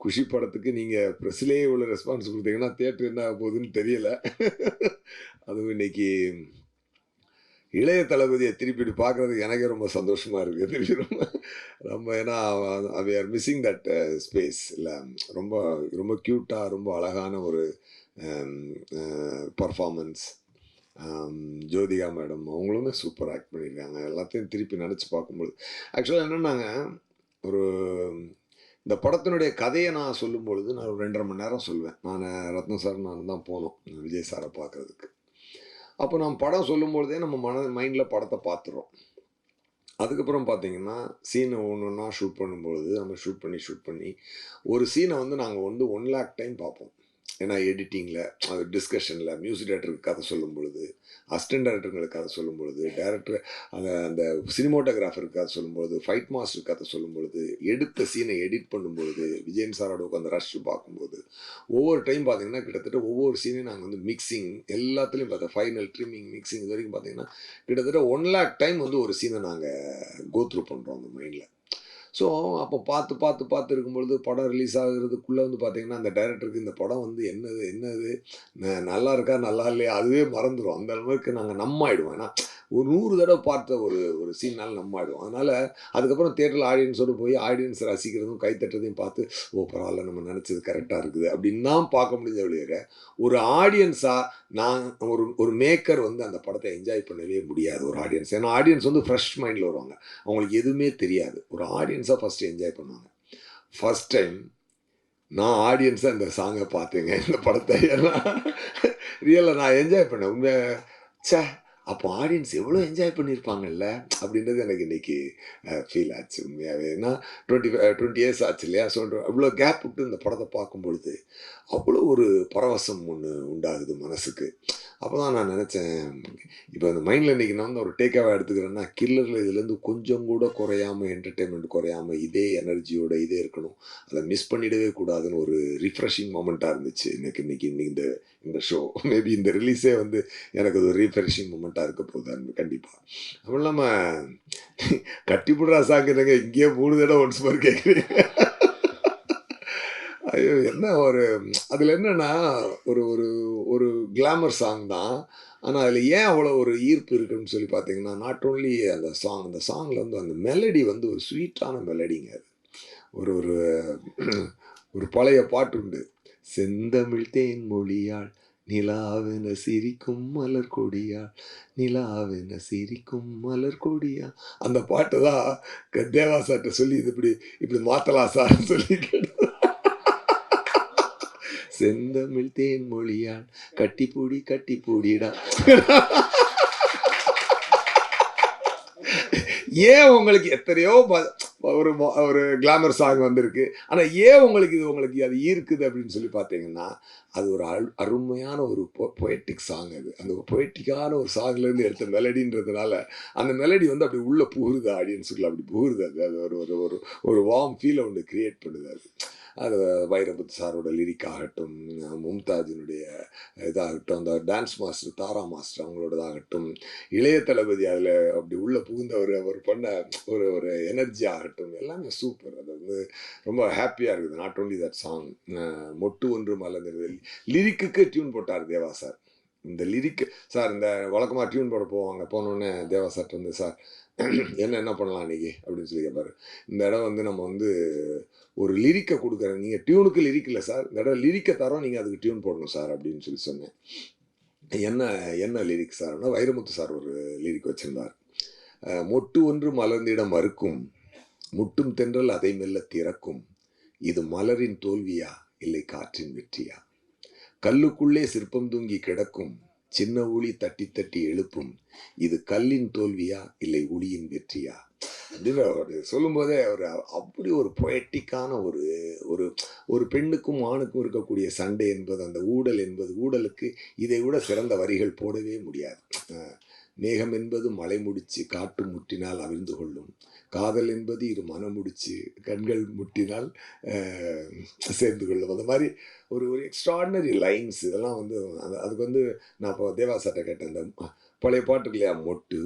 குஷி படத்துக்கு நீங்கள் ப்ரெஸ்லேயே இவ்வளோ ரெஸ்பான்ஸ் கொடுத்தீங்கன்னா தேட்டர் என்ன ஆக போகுதுன்னு தெரியல. அதுவும் இன்னைக்கு இளைய தளபதியை திருப்பி பார்க்குறதுக்கு எனக்கே ரொம்ப சந்தோஷமாக இருக்குது திருப்பி ரொம்ப ரொம்ப ஏன்னா we are missing that space இல்லை ரொம்ப ரொம்ப க்யூட்டாக ரொம்ப அழகான ஒரு um, uh, performance um, Jyothika madam அவங்களுமே சூப்பர் ஆக்ட் பண்ணியிருக்காங்க. எல்லாத்தையும் திருப்பி நினச்சி பார்க்கும்போது ஆக்சுவலாக என்னென்னாங்க ஒரு இந்த படத்தினுடைய கதையை நான் சொல்லும் பொழுது நான் ஒரு ரெண்டரை மணி நேரம் சொல்லுவேன் நான் ரத்ன சார் நான் தான் போனோம் விஜய் சாரை பார்க்குறதுக்கு. அப்போ நான் படம் சொல்லும் பொழுதே நம்ம மன மைண்டில் படத்தை பார்த்துறோம். அதுக்கப்புறம் பார்த்தீங்கன்னா சீனை ஒன்று ஒன்றா ஷூட் பண்ணும்பொழுது நம்ம ஷூட் பண்ணி ஷூட் பண்ணி ஒரு சீனை வந்து நாங்கள் வந்து ஒன் லேக் டைம் பார்ப்போம். ஏன்னா எடிட்டிங்கில் அது டிஸ்கஷனில் மியூசிக் டேரக்டருக்கு கதை சொல்லும் பொழுது அசிஸ்டன்ட் டேரக்டருங்களுக்கு கதை சொல்லும் பொழுது டேரக்டர் அந்த அந்த சினிமோட்டோகிராஃபருக்கு கதை சொல்லும் பொழுது ஃபைட் மாஸ்டர் கதை சொல்லும் பொழுது எடுத்த சீனை எடிட் பண்ணும்பொழுது விஜயன் சாரோட உட்காந்து ரஷ் பார்க்கும்போது ஒவ்வொரு டைம் பார்த்தீங்கன்னா கிட்டத்தட்ட ஒவ்வொரு சீனையும் நாங்கள் வந்து மிக்சிங் எல்லாத்துலேயும் பார்த்தோம் ஃபைனல் ட்ரிம்மிங் மிக்சிங் இது வரைக்கும் பார்த்தீங்கன்னா கிட்டத்தட்ட ஒன் லேக் டைம் வந்து ஒரு சீனை நாங்கள் கோத்ரூ பண்ணுறோம் அந்த மைண்டில் ஸோ அப்போ பார்த்து பார்த்து பார்த்து இருக்கும்பொழுது படம் ரிலீஸ் ஆகுறதுக்குள்ளே வந்து பார்த்தீங்கன்னா அந்த டைரக்டருக்கு இந்த படம் வந்து என்னது என்னது ந- நல்லா இருக்கா நல்லா இல்லையா அதுவே மறந்துடும் அந்த அளவுக்கு நாங்கள் நம்ம ஆயிடுவோம். ஏன்னா ஒரு நூறு தடவை பார்த்த ஒரு ஒரு சீனால் நம்ம ஆயிடுவோம். அதனால் அதுக்கப்புறம் தேட்டரில் ஆடியன்ஸோடு போய் ஆடியன்ஸ் ரசிக்கிறதும் கைத்தட்டுறதையும் பார்த்து ஓ பரவாயில்ல நம்ம நினச்சது கரெக்டாக இருக்குது. அப்படின்னு தான் பார்க்க முடிஞ்ச வெளியே ஒரு ஆடியன்ஸாக நான் ஒரு ஒரு மேக்கர் வந்து அந்த படத்தை என்ஜாய் பண்ணவே முடியாது ஒரு ஆடியன்ஸ் ஏன்னா ஆடியன்ஸ் வந்து ஃப்ரெஷ் மைண்டில் வருவாங்க. அவங்களுக்கு எதுவுமே தெரியாது. ஒரு ஆடியன்ஸாக ஃபஸ்ட்டு என்ஜாய் பண்ணுவாங்க. ஃபஸ்ட் டைம் நான் ஆடியன்ஸாக இந்த சாங்கை பார்த்தேங்க இந்த படத்தை. ஏன்னா ரியலில் நான் என்ஜாய் பண்ணேன். உண்மை சே அப்போ ஆடியன்ஸ் எவ்வளோ என்ஜாய் பண்ணியிருப்பாங்கல்ல அப்படின்றது எனக்கு இன்றைக்கி ஃபீல் ஆச்சு உண்மையாகவே ஏன்னா டுவெண்ட்டி டுவெண்ட்டி இயர்ஸ் ஆச்சு இல்லையா? ஸோ அவ்வளோ கேப் விட்டு இந்த படத்தை பார்க்கும் பொழுது அவ்வளோ ஒரு பரவசம் ஒன்று உண்டாகுது மனசுக்கு. அப்போ தான் நான் நினச்சேன் இப்போ அந்த மைண்டில் இன்றைக்கி நான் வந்து ஒரு டேக்காவை எடுத்துக்கிறேன்னா கில்லரில் இதுலேருந்து கொஞ்சம் கூட குறையாமல் என்டர்டெயின்மெண்ட் குறையாமல் இதே எனர்ஜியோட இதே இருக்கணும். அதை மிஸ் பண்ணிடவே கூடாதுன்னு ஒரு ரிஃப்ரெஷிங் மூமெண்ட்டாக இருந்துச்சு. எனக்கு இன்னைக்கு இன்னைக்கு இந்த இந்த ஷோ மேபி இந்த ரிலீஸே வந்து எனக்கு ஒரு ரீஃப்ரெஷிங் கரெக்டாக இருக்க போகுது கண்டிப்பாக அதுவும் இல்லாமல் கட்டிப்புடுறா சாங்கிறங்க இங்கேயே மூணு தடவை ஒன்ஸ் மாதிரி கேட்குறீங்க ஐயோ என்ன ஒரு அதில் என்னென்னா ஒரு ஒரு ஒரு கிளாமர் சாங் தான். ஆனால் அதில் ஏன் அவ்வளோ ஒரு ஈர்ப்பு இருக்குன்னு சொல்லி பார்த்தீங்கன்னா நாட் ஓன்லி அந்த சாங் அந்த சாங்கில் வந்து அந்த மெலடி வந்து ஒரு ஸ்வீட்டான மெலடிங்க அது. ஒரு ஒரு ஒரு பழைய பாட்டு உண்டு. செந்தமிழ் தேன் மொழியால் நிலாவென சிரிக்கும் மலர் கொடியா நிலாவென சிரிக்கும் மலர் கொடியா. அந்த பாட்டு தான் க- தேவா சார்கிட்ட சொல்லி இது இப்படி இப்படி மாத்தலாம் சார்னு சொல்லி செந்தமிழ் தேன் மொழியாள் கட்டிப்பூடி கட்டிப்பூடிடா. ஏன் உங்களுக்கு எத்தனையோ ஒரு ஒரு கிளாமர் சாங் வந்திருக்கு. ஆனால் ஏன் உங்களுக்கு இது உங்களுக்கு அது ஈர்க்குது அப்படின்னு சொல்லி பார்த்தீங்கன்னா அது ஒரு அரு அருமையான ஒரு பொயட்டிக் சாங் அது. அந்த பொயட்டிக்கான ஒரு சாங்லேருந்து எடுத்த மெலடின்றதுனால அந்த மெலடி வந்து அப்படி உள்ளே புகுருது ஆடியன்ஸுக்குள்ள அப்படி புகுருது அது. அது ஒரு ஒரு ஒரு ஒரு வார்ம் ஃபீலை ஒன்று க்ரியேட் பண்ணுது அது. அது வைரமுத்து சாரோட லிரிக் ஆகட்டும் மும்தாஜினுடைய இதாகட்டும் அந்த டான்ஸ் மாஸ்டர் தாரா மாஸ்டர் அவங்களோடதாகட்டும் இளைய தளபதி அதில் அப்படி உள்ளே புகுந்தவர் அவர் பண்ண ஒரு ஒரு எனர்ஜி ஆகட்டும் எல்லாமே சூப்பர் அது வந்து ரொம்ப ஹாப்பியாக இருக்குது. நாட் ஓன்லி தட் சாங் மொட்டு ஒன்று மலர்ந்தது. லிரிக்குக்கு டியூன் போட்டார் தேவா சார் இந்த லிரிக் சார் இந்த வழக்கமாக டியூன் போட போவாங்க. போனோடனே தேவா சார் வந்து சார் என்ன என்ன பண்ணலாம் அன்றைக்கி அப்படின்னு சொல்லி கேட்பாரு இந்த இடம் வந்து நம்ம வந்து ஒரு லிரிக்கை கொடுக்குறேன் நீங்கள் டியூனுக்கு லிரிக் இல்லை சார். இந்த இடம் லிரிக்கை தரோம் நீங்கள் அதுக்கு டியூன் போடணும் சார் அப்படின்னு சொல்லி சொன்னேன். என்ன என்ன லிரிக் சார்னா வைரமுத்து சார் ஒரு லிரிக் வச்சுருந்தார். மொட்டு ஒன்று மலர்ந்திடம் மறுக்கும் முட்டும் தென்றல் அதை மெல்ல திறக்கும். இது மலரின் தோல்வியா இல்லை காற்றின் வெற்றியா? கல்லுக்குள்ளே சிற்பம் தூங்கி கிடக்கும். சின்ன ஊழி தட்டி தட்டி எழுப்பும். இது கல்லின் தோல்வியா இல்லை ஒளியின் வெற்றியா? அப்படின்னு அவர் சொல்லும்போதே அவர் அப்படி ஒரு பொயட்டிக்கான ஒரு ஒரு ஒரு பெண்ணுக்கும் ஆணுக்கும் இருக்கக்கூடிய சண்டை என்பது அந்த ஊடல் என்பது ஊடலுக்கு இதை விட சிறந்த வரிகள் போடவே முடியாது. மேகம் என்பது மலை முடிச்சு காட்டு முற்றினால் அவிழ்ந்து கொள்ளும். காதல் என்பது இரு மனம் முடிச்சு கண்கள் முட்டினால் சேர்ந்து கொள்ளும். அந்த மாதிரி ஒரு ஒரு எக்ஸ்ட்ராடினரி லைன்ஸ் இதெல்லாம் வந்து அது அதுக்கு வந்து நான் இப்போ தேவாசாட்ட கேட்டேன். அந்த பழைய பாட்டு இல்லையா? மொட்டு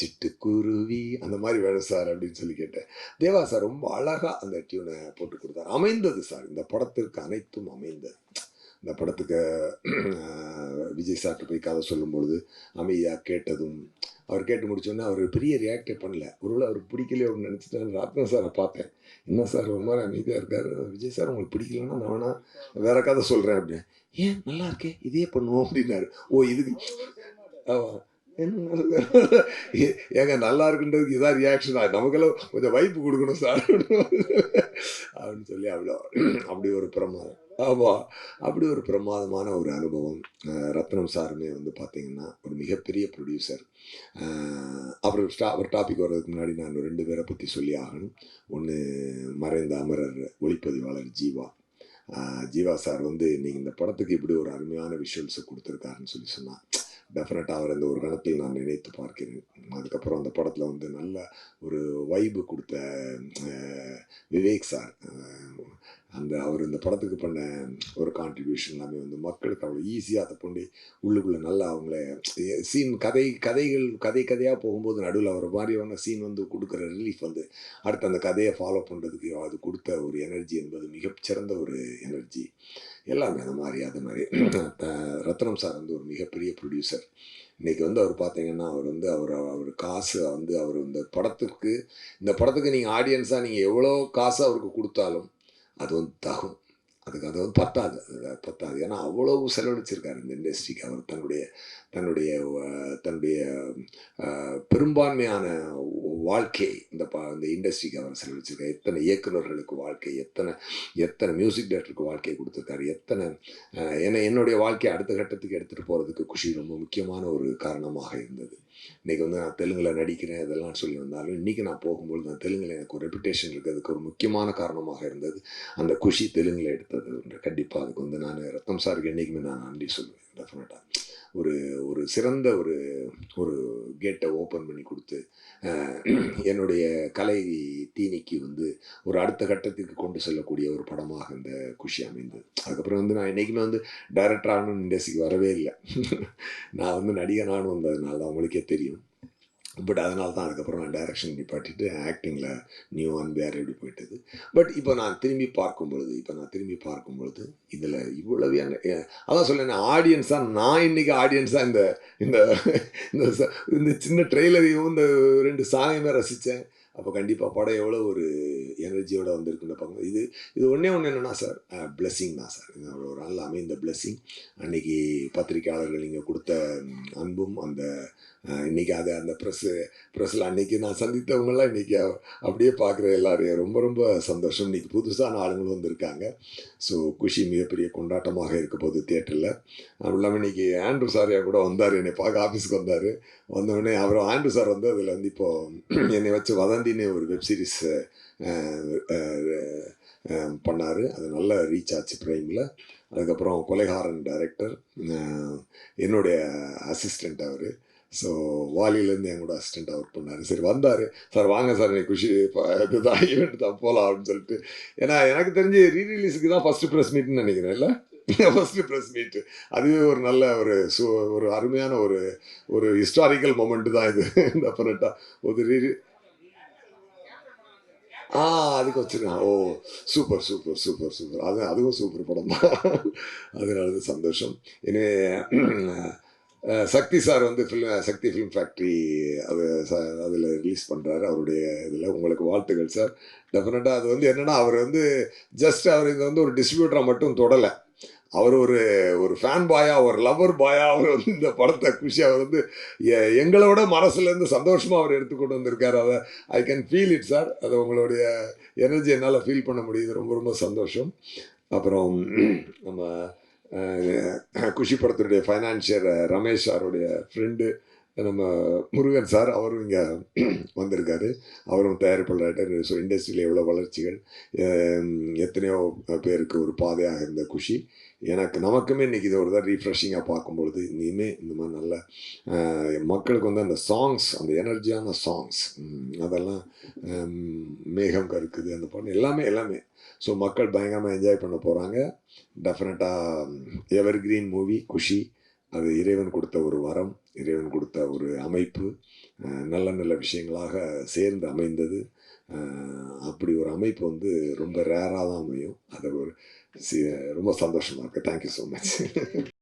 சிட்டுக்குருவி அந்த மாதிரி வேணும் சார் அப்படின்னு சொல்லி கேட்டேன். தேவா சார் ரொம்ப அழகாக அந்த டியூனை போட்டு கொடுத்தார். அமைந்தது சார். இந்த படத்திற்கு அனைத்தும் அமைந்தது. இந்த படத்துக்கு விஜய் சார்ட்டு போய் கதை சொல்லும் பொழுது அமைதியாக கேட்டதும் அவர் கேட்டு முடிச்சோன்னே அவர் பெரிய ரியாக்டே பண்ணல. ஒருவேளை அவர் பிடிக்கலையே அப்படின்னு நினச்சிட்டு ரத்னம் சாரை பார்த்தேன். என்ன சார் ஒரு மாதிரி அமைதியாக இருக்கார். விஜய் சார் உங்களுக்கு பிடிக்கலன்னா நான் வேணா வேற கதை சொல்கிறேன் அப்படின்னு. ஏன்? நல்லா இருக்கே. இதே பண்ணுவோம் அப்படின்னாரு. ஓ இதுக்கு ஆமாம் என்ன ஏங்க நல்லா இருக்குன்றதுக்கு இதான் ரியாக்ஷனா நமக்கெல்லாம் கொஞ்சம் வைப்பு கொடுக்கணும் சார் அப்படின்னு சொல்லி அவ்வளோ அப்படி ஒரு பிரமாதம். ஆமாம் அப்படி ஒரு பிரமாதமான ஒரு அனுபவம். ரத்னம் சாருமே வந்து பார்த்தீங்கன்னா ஒரு மிகப்பெரிய ப்ரொடியூசர் அப்புறம் ஸ்டா அவர் டாபிக் வர்றதுக்கு முன்னாடி நான் ரெண்டு பேரை பற்றி சொல்லி ஆகணும். ஒன்று மறைந்த அமரர் ஒளிப்பதிவாளர் ஜீவா. ஜீவா சார் வந்து நீங்கள் இந்த படத்துக்கு இப்படி ஒரு அருமையான விஷுவல்ஸை கொடுத்துருக்காருன்னு சொல்லி சொன்னால் டெஃபினட்டாக அவர் இந்த ஒரு கணத்தில் நான் நினைத்து பார்க்கிறேன். அதுக்கப்புறம் அந்த படத்தில் வந்து நல்ல ஒரு வைபு கொடுத்த விவேக் சார். அந்த அவர் இந்த படத்துக்கு பண்ண ஒரு கான்ட்ரிபியூஷன் எல்லாமே வந்து மக்களுக்கு அவ்வளோ ஈஸியாக அதை கொண்டு உள்ளுக்குள்ளே நல்லா அவங்கள சீன் கதை கதைகள் கதை கதையாக போகும்போது நடுவில் அவர் மாதிரியான சீன் வந்து கொடுக்குற ரிலீஃப் வந்து அடுத்து அந்த கதையை ஃபாலோ பண்ணுறதுக்கு அது கொடுத்த ஒரு எனர்ஜி என்பது மிகச்சிறந்த ஒரு எனர்ஜி எல்லாமே அந்த மாதிரி அது மாதிரி. த- ரத்னம் சார் வந்து ஒரு மிகப்பெரிய ப்ரொடியூசர் இன்றைக்கி வந்து அவர் பார்த்தீங்கன்னா அவர் வந்து அவர் அவர் காசு வந்து அவர் இந்த படத்துக்கு இந்த படத்துக்கு நீங்கள் ஆடியன்ஸாக நீங்கள் எவ்வளோ காசு அவருக்கு கொடுத்தாலும் அது வந்து தகும் அதுக்கு அது வந்து பத்தாது பத்தாது. ஏன்னா அவ்வளவு செலவழிச்சிருக்காரு இந்த இண்டஸ்ட்ரிக்கு அவர் தன்னுடைய தன்னுடைய தன்னுடைய பெரும்பான்மையான வாழ்க்கை இந்த பா இந்த இண்டஸ்ட்ரிக்கு அவர் செலவழிச்சிருக்காரு எத்தனை இயக்குநர்களுக்கு வாழ்க்கை எத்தனை எத்தனை மியூசிக் டைரக்டருக்கு வாழ்க்கையை கொடுத்துருக்காரு எத்தனை ஏன்னா என்ன என்னுடைய வாழ்க்கையை அடுத்த கட்டத்துக்கு எடுத்துகிட்டு போகிறதுக்கு குஷி ரொம்ப முக்கியமான ஒரு காரணமாக இருந்தது. இன்றைக்கி வந்து நான் தெலுங்கில் நடிக்கிறேன் இதெல்லாம் சொல்லி வந்தாலும் இன்றைக்கி நான் போகும்போது நான் தெலுங்கில் எனக்கு ஒரு ரெப்புடேஷன் இருக்கிறதுக்கு ஒரு முக்கியமான காரணமாக இருந்தது. அந்த குஷி தெலுங்கில் எடுத்தது கண்டிப்பாக அதுக்கு வந்து நான் ரத்தம் சாருக்கு என்றைக்குமே நான் நன்றி சொல்லுவேன் டெஃபினட்டாக ஒரு ஒரு சிறந்த ஒரு ஒரு கேட்டை ஓப்பன் பண்ணி கொடுத்து என்னுடைய கலை தீனிக்கு வந்து ஒரு அடுத்த கட்டத்துக்கு கொண்டு செல்லக்கூடிய ஒரு படமாக இந்த குஷி அமைந்தது. அதுக்கப்புறம் வந்து நான் என்றைக்குமே வந்து டைரக்டர் ஆகணும்னு இண்டஸ்ட்ரிக்கு வரவே இல்லை. நான் வந்து நடிகனானு வந்ததுனால தான் உங்களுக்கே தெரியும். பட் அதனால தான் அதுக்கப்புறம் நான் டைரக்ஷன் நிப்பாட்டிட்டு ஆக்டிங்கில் நியூ அண்ட் வேறு எப்படி போயிட்டது. பட் இப்போ நான் திரும்பி பார்க்கும் பொழுது இப்போ நான் திரும்பி பார்க்கும் பொழுது இதில் இவ்வளவு அதான் சொல்லேன் ஆடியன்ஸாக நான் இன்னைக்கு ஆடியன்ஸாக இந்த இந்த இந்த இந்த சின்ன ட்ரெய்லரையும் இந்த ரெண்டு சாங்கையுமே ரசித்தேன் அப்போ கண்டிப்பாக படம் எவ்வளோ ஒரு எனர்ஜியோடு வந்திருக்குன்னு பார்க்கணும் இது இது ஒன்றே ஒன்று என்னென்னா சார் பிளெஸ்ஸிங் தான் சார் இது ஒரு நல்ல அமைந்த பிளெஸ்ஸிங் அன்னைக்கு பத்திரிக்கையாளர்கள் நீங்கள் கொடுத்த அன்பும் அந்த இன்னைக்கு அது அந்த ப்ரெஸ்ஸு ப்ரெஸ்ஸில் அன்றைக்கி நான் சந்தித்தவங்களாம் இன்றைக்கி அப்படியே பார்க்குற எல்லாரையும் ரொம்ப ரொம்ப சந்தோஷம். இன்றைக்கி புதுசான ஆளுங்களும் வந்திருக்காங்க. ஸோ குஷி மிகப்பெரிய கொண்டாட்டமாக இருக்க போது தியேட்டரில் அது இல்லாமல் இன்னைக்கு ஆண்ட்ரூ சாரியா கூட வந்தார். என்னை பார்க்க ஆஃபீஸ்க்கு வந்தார். வந்தவுடனே அவரும் ஆண்ட்ரூ சார் வந்து அதில் வந்து இப்போது என்னை வச்சு வதந்தின்னு ஒரு வெப்சீரிஸ் பண்ணார். அது நல்ல ரீச் ஆச்சு ப்ரைமில் அதுக்கப்புறம் கொலைகாரன் டைரக்டர் என்னுடைய அசிஸ்டண்ட் அவர். ஸோ வாலியிலேருந்து என் கூட அசிஸ்டண்ட்டாக ஒர்க் பண்ணார். சரி வந்தார். சார் வாங்க சார் எனக்கு குஷி இதுதான் ஈவெண்ட் தான் போகலாம் அப்படின்னு சொல்லிட்டு. ஏன்னா எனக்கு தெரிஞ்சு ரீரிலீஸுக்கு தான் ஃபஸ்ட்டு ப்ரெஸ் மீட்னு நினைக்கிறேன் இல்லை? ஃபஸ்ட்டு ப்ரெஸ் மீட்டு அதுவே ஒரு நல்ல ஒரு சு ஒரு அருமையான ஒரு ஒரு ஹிஸ்டாரிக்கல் மொமெண்ட் தான் இது. டெஃபினட்டாக ஒரு ரீ ஆ அதுக்கு வச்சுருக்கேன் ஓ சூப்பர் சூப்பர் சூப்பர் சூப்பர் அது அதுவும் சூப்பர் படம் தான். அதனால தான் சந்தோஷம். எனவே சக்தி சார் வந்து ஃபிலிம் சக்தி ஃபிலிம் ஃபேக்ட்ரி அது அதில் ரிலீஸ் பண்ணுறாரு அவருடைய இதில் உங்களுக்கு வாழ்த்துக்கள் சார் டெஃபினட்டாக அது வந்து என்னென்னா அவர் வந்து ஜஸ்ட் அவர் இங்கே வந்து ஒரு டிஸ்ட்ரிபியூட்டராக மட்டும் தொடலை. அவர் ஒரு ஒரு ஃபேன் பாயா ஒரு லவர் பாயா அவர் வந்து இந்த படத்தை குஷி அவர் வந்து எ- எங்களோட மனசுலேருந்து சந்தோஷமாக அவர் எடுத்துக்கொண்டு வந்திருக்கார். அதை I can feel it sir அதை உங்களுடைய எனர்ஜி என்னால் ஃபீல் பண்ண முடியுது. ரொம்ப ரொம்ப சந்தோஷம். அப்புறம் நம்ம குஷி படத்தினுடைய ஃபைனான்சியர் ரமேஷ் சாருடைய ஃப்ரெண்டு நம்ம முருகன் சார் அவரும் இங்கே வந்திருக்காரு. அவரும் தயாரிப்பாளர் ஸோ இண்டஸ்ட்ரியில் எவ்வளோ வளர்ச்சிகள் எத்தனையோ பேருக்கு ஒரு பாதையாக இருந்த குஷி. எனக்கு நமக்குமே இன்றைக்கி இது ஒரு தான் ரீஃப்ரெஷிங்காக பார்க்கும்பொழுது இனிமேல் இந்த மாதிரி நல்ல மக்களுக்கு வந்து அந்த சாங்ஸ் அந்த எனர்ஜியான சாங்ஸ் அதெல்லாம் மேகம் கருக்குது அந்த படம் எல்லாமே எல்லாமே. ஸோ மக்கள் பயங்கரமாக என்ஜாய் பண்ண போகிறாங்க டெஃபினட்டாக எவர் கிரீன் மூவி குஷி அது இறைவன் கொடுத்த ஒரு வரம் இறைவன் கொடுத்த ஒரு அமைப்பு நல்ல நல்ல விஷயங்களாக சேர்ந்து அமைந்தது. அப்படி ஒரு அமைப்பு வந்து ரொம்ப ரேராக தான் அமையும். அது ஒரு ரொம்ப சந்தோஷமாக இருக்குது தேங்க்யூ ஸோ மச்